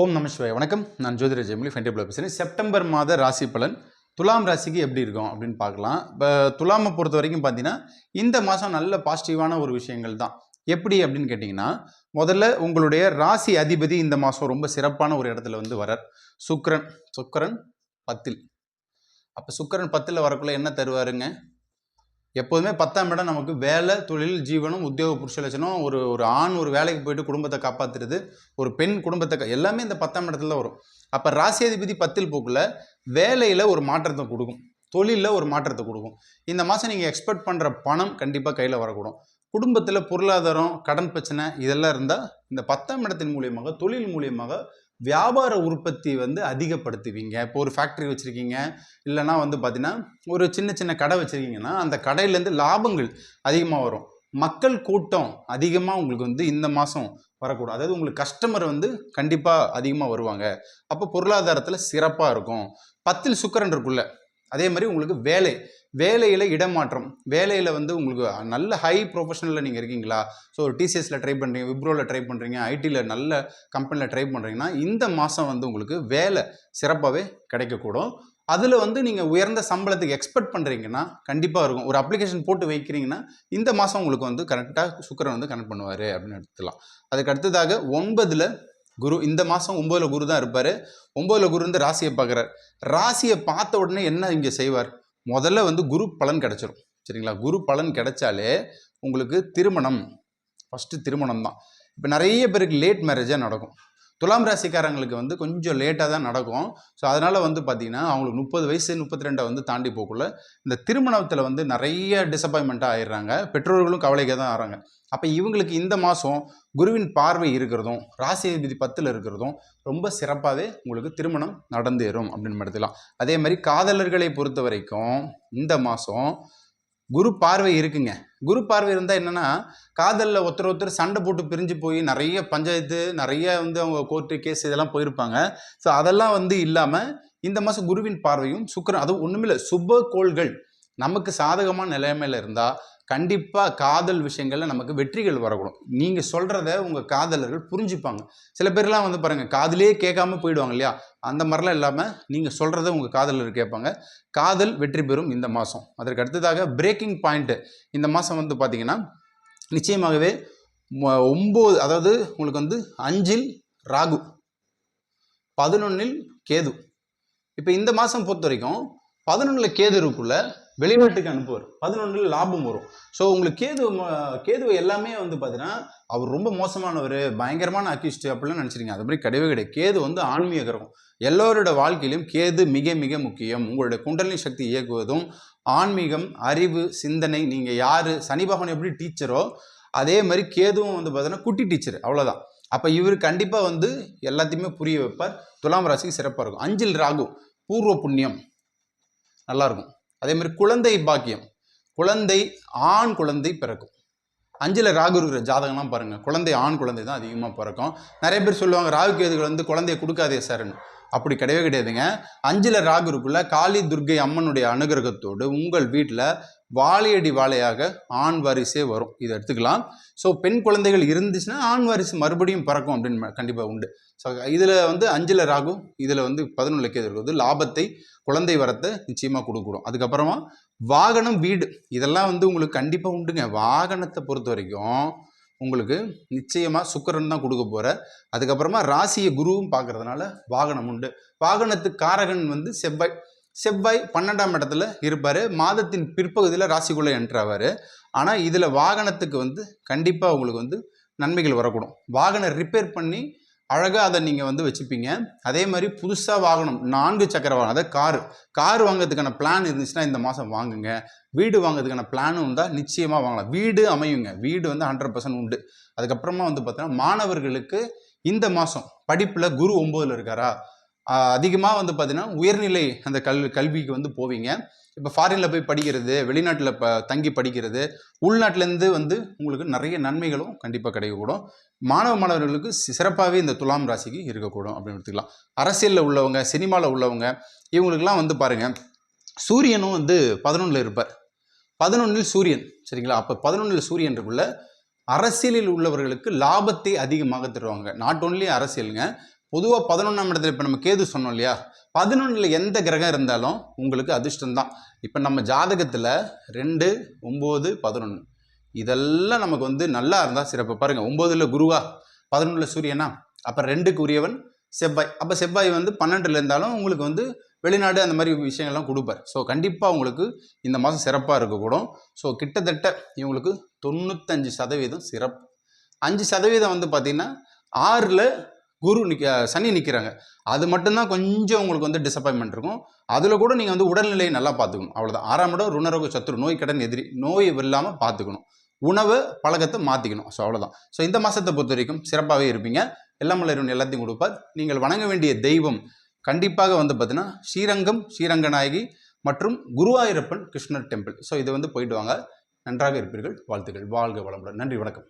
ஓம் நம வணக்கம். நான் ஜோதிர ஜெயமொழி ஃபென்டேபிள் பேசுகிறேன் செப்டம்பர் மாத ராசி பலன் துலாம் ராசிக்கு எப்படி இருக்கும் அப்படின்னு பார்க்கலாம். இப்போ துலாமை பொறுத்த வரைக்கும் பார்த்தீங்கன்னா இந்த மாதம் நல்ல பாசிட்டிவான ஒரு விஷயங்கள் தான். எப்படி அப்படின்னு கேட்டிங்கன்னா முதல்ல உங்களுடைய ராசி அதிபதி இந்த மாதம் ரொம்ப சிறப்பான ஒரு இடத்துல வந்து வரார் சுக்ரன் சுக்கிரன் பத்தில். அப்போ சுக்கிரன் பத்தில் வரக்குள்ளே என்ன தருவாருங்க? எப்போதுமே பத்தாம் இடம் நமக்கு வேலை தொழில் ஜீவனம் உத்தியோக புருஷ லட்சணம் ஒரு ஒரு ஆண் ஒரு வேலைக்கு போயிட்டு குடும்பத்தை காப்பாற்றுறது ஒரு பெண் குடும்பத்தை எல்லாமே இந்த பத்தாம் இடத்துல தான் வரும். அப்போ ராசியாதிபதி பத்தில் போக்குல வேலையில் ஒரு மாற்றத்தை கொடுக்கும் தொழிலில் ஒரு மாற்றத்தை கொடுக்கும். இந்த மாதம் நீங்கள் எக்ஸ்பெக்ட் பண்ணுற பணம் கண்டிப்பாக கையில் வரக்கூடும். குடும்பத்தில் பொருளாதாரம் கடன் பிரச்சனை இதெல்லாம் இருந்தால் இந்த பத்தாம் இடத்தின் மூலியமாக தொழில் மூலியமாக வியாபார உற்பத்தி வந்து அதிகப்படுத்துவீங்க. இப்போ ஒரு ஃபேக்ட்ரி வச்சுருக்கீங்க. இல்லைன்னா வந்து பார்த்தீங்கன்னா ஒரு சின்ன சின்ன கடை வச்சுருக்கீங்கன்னா அந்த கடையிலேருந்து லாபங்கள் அதிகமாக வரும். மக்கள் கூட்டம் அதிகமாக உங்களுக்கு வந்து இந்த மாதம் வரக்கூடாது அதாவது உங்களுக்கு கஸ்டமர் வந்து கண்டிப்பாக அதிகமாக வருவாங்க. அப்போ பொருளாதாரத்தில் சிறப்பாக இருக்கும். பத்தில் சுக்கரன் இருக்குல்ல அதே மாதிரி உங்களுக்கு வேலை வேலையில் இடமாற்றம். வேலையில் வந்து உங்களுக்கு நல்ல ஹை ப்ரொஃபஷனலில் நீங்கள் இருக்கீங்களா? ஸோ டிசிஎஸில் ட்ரை பண்ணுறீங்க விப்ரோவில் ட்ரை பண்ணுறீங்க ஐடியில் நல்ல கம்பெனியில் ட்ரை பண்ணுறீங்கன்னா இந்த மாதம் வந்து உங்களுக்கு வேலை சிறப்பாகவே கிடைக்கக்கூடும். அதில் வந்து நீங்கள் உயர்ந்த சம்பளத்துக்கு எக்ஸ்பெக்ட் பண்ணுறீங்கன்னா கண்டிப்பாக இருக்கும். ஒரு அப்ளிகேஷன் போட்டு வைக்கிறீங்கன்னா இந்த மாதம் உங்களுக்கு வந்து கரெக்டாக சுக்கரன் வந்து கனெக்ட் பண்ணுவார் அப்படின்னு எடுத்துக்கலாம். அதுக்கு அடுத்ததாக ஒன்பதில் குரு இந்த மாதம் ஒம்போதில் குரு தான் இருப்பார். ஒம்போதில் குரு வந்து ராசியை பார்க்குறார். ராசியை பார்த்த உடனே என்ன இங்கே செய்வார்? முதல்ல வந்து குரு பலன் கிடைச்சிரும். சரிங்களா? குரு பலன் கிடைச்சாலே உங்களுக்கு திருமணம். ஃபஸ்ட்டு திருமணம் தான் இப்போ நிறைய பேருக்கு லேட் மேரேஜாக நடக்கும். துலாம் ராசிக்காரங்களுக்கு வந்து கொஞ்சம் லேட்டாக தான் நடக்கும். ஸோ அதனால் வந்து பார்த்திங்கன்னா அவங்களுக்கு முப்பது வயசு முப்பத்தி ரெண்டை வந்து தாண்டி போக்குள்ள இந்த திருமணத்தில் வந்து நிறைய டிசப்பாயின்மெண்ட்டாக ஆயிடுறாங்க. பெற்றோர்களும் கவலைக்கு தான் ஆகிறாங்க அப்போ இவங்களுக்கு இந்த மாதம் குருவின் பார்வை இருக்கிறதும் ராசி அதிபதி பத்தில் இருக்கிறதும் ரொம்ப சிறப்பாகவே உங்களுக்கு திருமணம் நடந்தேறும் அப்படின்னு எடுத்துக்கலாம். அதே மாதிரி காதலர்களை பொறுத்த வரைக்கும் இந்த மாதம் குரு பார்வை இருக்குங்க. குரு பார்வை இருந்தால் என்னென்னா காதலில் ஒருத்தர் ஒருத்தர் சண்டை போட்டு பிரிஞ்சு போய் நிறைய பஞ்சாயத்து நிறைய வந்து அவங்க கோர்ட்டு கேஸ் இதெல்லாம் போயிருப்பாங்க. ஸோ அதெல்லாம் வந்து இல்லாமல் இந்த மாதம் குருவின் பார்வையும் சுக்கரன் அதுவும் ஒன்றுமில்லை சுப கோள்கள். நமக்கு சாதகமான நிலைமையில் இருந்தால் கண்டிப்பாக காதல் விஷயங்களில் நமக்கு வெற்றிகள் வரக்கூடும். நீங்கள் சொல்கிறத உங்கள் காதலர்கள் புரிஞ்சுப்பாங்க. சில பேர்லாம் வந்து பாருங்கள் காதலே கேட்காம போயிடுவாங்க இல்லையா? அந்த மாதிரிலாம் இல்லாமல் நீங்கள் சொல்கிறத உங்கள் காதலர் கேட்பாங்க. காதல் வெற்றி பெறும் இந்த மாதம் அதற்கு அடுத்ததாக பிரேக்கிங் பாயிண்ட்டு இந்த மாதம் வந்து பார்த்திங்கன்னா நிச்சயமாகவே ஒம்பது அதாவது உங்களுக்கு வந்து அஞ்சில் ராகு பதினொன்னில் கேது. இப்போ இந்த மாதம் பொறுத்த வரைக்கும் பதினொன்றில் கேது இருக்குள்ள வெளிநாட்டுக்கு அனுப்புவார். பதினொன்றில் லாபம் வரும். ஸோ உங்களுக்கு கேது கேது எல்லாமே வந்து பார்த்தீங்கன்னா அவர் ரொம்ப மோசமானவர் பயங்கரமான அக்யூஸ்ட் அப்படிலாம் நினச்சிருங்க. அது மாதிரி கிடையவே கிடையாது. கேது வந்து ஆன்மீக கிரகம். எல்லோரோட வாழ்க்கையிலும் கேது மிக மிக முக்கியம். உங்களுடைய குண்டலினி சக்தி இயக்குவதும் ஆன்மீகம் அறிவு சிந்தனை நீங்கள் யார் சனி பகவான் எப்படி டீச்சரோ அதே மாதிரி கேதுவும் வந்து பார்த்தீங்கன்னா குட்டி டீச்சர் அவ்வளோதான் அப்போ இவர் கண்டிப்பாக வந்து எல்லாத்தையுமே புரிய வைப்பார். துலாம் ராசிக்கு சிறப்பாக இருக்கும். அஞ்சில் ராகு பூர்வ புண்ணியம். நல்லா இருக்கும். அதே மாதிரி குழந்தை பாக்கியம். குழந்தை ஆண் குழந்தை பிறக்கும். அஞ்சில் ராகு இருக்கிற ஜாதகம்லாம் பாருங்கள் குழந்தை ஆண் குழந்தை தான் அதிகமாக பிறக்கும். நிறைய பேர் சொல்லுவாங்க ராகு கேதுகள் வந்து குழந்தைய கொடுக்காதே சார்னு அப்படி கிடையவே கிடையாதுங்க. அஞ்சில் ராகு இருக்குள்ள காளி துர்க்கை அம்மனுடைய அனுகிரகத்தோடு உங்கள் வீட்டில் வாழையடி வாழையாக ஆண் வாரிசே வரும். இதை எடுத்துக்கலாம். ஸோ பெண் குழந்தைகள் இருந்துச்சுன்னா ஆண் வாரிசு மறுபடியும் பறக்கும் அப்படின்னு கண்டிப்பாக உண்டு. ஸோ இதில் வந்து அஞ்சில் ராகு இதில் வந்து பதினொன்று கேது இருக்குது லாபத்தை குழந்தை வரத்தை நிச்சயமாக கொடுக்கணும். அதுக்கப்புறமா வாகனம் வீடு இதெல்லாம் வந்து உங்களுக்கு கண்டிப்பாக உண்டுங்க. வாகனத்தை பொறுத்த வரைக்கும் உங்களுக்கு நிச்சயமாக சுக்கரன் தான் கொடுக்க போகிற அதுக்கப்புறமா ராசியை குருவும் பார்க்கறதுனால வாகனம் உண்டு. வாகனத்துக்கு காரகன் வந்து செவ்வாய். செவ்வாய் பன்னெண்டாம் இடத்துல இருப்பார். மாதத்தின் பிற்பகுதியில் ராசிக்குள்ளே என்ட்ராவார் ஆனால் இதில் வாகனத்துக்கு வந்து கண்டிப்பாக உங்களுக்கு வந்து நன்மைகள் வரக்கூடும். வாகனம் ரிப்பேர் பண்ணி அழகாக அதை நீங்கள் வந்து வச்சுப்பீங்க. அதே மாதிரி புதுசாக வாகனம் நான்கு சக்கர வாகனம் அதாவது காரு. கார் வாங்குறதுக்கான பிளான் இருந்துச்சுன்னா இந்த மாதம் வாங்குங்க. வீடு வாங்குறதுக்கான பிளானும் இருந்தால் நிச்சயமாக வாங்கலாம். வீடு அமையுங்க. வீடு வந்து ஹண்ட்ரட் பர்சன்ட் உண்டு. அதுக்கப்புறமா வந்து பார்த்தீங்கன்னா மாணவர்களுக்கு இந்த மாதம் படிப்பில் குரு ஒம்போதில் இருக்காரா? அதிகமாக வந்து பார்த்தீங்கன்னா உயர்நிலை அந்த கல் கல்விக்கு வந்து போவீங்க. இப்போ ஃபாரினில் போய் படிக்கிறது வெளிநாட்டில் ப தங்கி படிக்கிறது உள்நாட்டிலேருந்து வந்து உங்களுக்கு நிறைய நன்மைகளும் கண்டிப்பாக கிடைக்கக்கூடும். மாணவ மாணவர்களுக்கு சிறப்பாகவே இந்த துலாம் ராசிக்கு இருக்கக்கூடும் அப்படின்னு எடுத்துக்கலாம். அரசியலில் உள்ளவங்க சினிமாவில் உள்ளவங்க இவங்களுக்கெல்லாம் வந்து பாருங்கள் சூரியனும் வந்து பதினொன்றில் இருப்பார். பதினொன்றில் சூரியன் சரிங்களா? அப்போ பதினொன்றில் சூரியன் இருக்குள்ள அரசியலில் உள்ளவர்களுக்கு லாபத்தை அதிகமாக தருவாங்க. நாட் ஒன்லி அரசியலுங்க பொதுவாக பதினொன்றாம் இடத்துல இப்போ நம்ம கேது சொன்னோம் இல்லையா? பதினொன்றில் எந்த கிரகம் இருந்தாலும் உங்களுக்கு அதிர்ஷ்டம் தான் இப்போ நம்ம ஜாதகத்தில் ரெண்டு ஒம்பது பதினொன்று இதெல்லாம் நமக்கு வந்து நல்லா இருந்தால் சிறப்பு. பாருங்கள் ஒம்போதில் குருவா பதினொன்றில் சூரியனா? அப்போ ரெண்டுக்கு உரியவன் செவ்வாய். அப்போ செவ்வாய் வந்து பன்னெண்டில் இருந்தாலும் உங்களுக்கு வந்து வெளிநாடு அந்த மாதிரி விஷயங்கள்லாம் கொடுப்பார். ஸோ கண்டிப்பாக உங்களுக்கு இந்த மாதம் சிறப்பாக இருக்கக்கூடும். ஸோ கிட்டத்தட்ட இவங்களுக்கு தொண்ணூத்தஞ்சு சதவீதம் சிறப்பு. அஞ்சு சதவீதம் வந்து பார்த்திங்கன்னா ஆறில் குரு நிற்க சனி நிற்கிறாங்க அது மட்டும்தான் கொஞ்சம் உங்களுக்கு வந்து டிசப்பாயின்மெண்ட் இருக்கும். அதில் கூட நீங்கள் வந்து உடல்நிலையை நல்லா பார்த்துக்கணும். அவ்வளோதான் ஆறாம் இடம் ருணரோக சத்துரு நோய் கடன் எதிரி நோய் இல்லாமல் பார்த்துக்கணும். உணவு பழக்கத்தை மாற்றிக்கணும் ஸோ அவ்வளோதான் ஸோ இந்த மாதத்தை பொறுத்த வரைக்கும் சிறப்பாகவே இருப்பீங்க. எல்லாம் எல்லாத்தையும் கொடுப்பார். நீங்கள் வணங்க வேண்டிய தெய்வம் கண்டிப்பாக வந்து பார்த்தீங்கன்னா ஸ்ரீரங்கம் ஸ்ரீரங்கநாயகி மற்றும் குருவாயூரப்பன் கிருஷ்ணர் டெம்பிள் ஸோ இது வந்து போயிட்டு வாங்க. நன்றாக இருப்பீர்கள். வாழ்த்துக்கள். வாழ்க வளமுடன். நன்றி. வணக்கம்.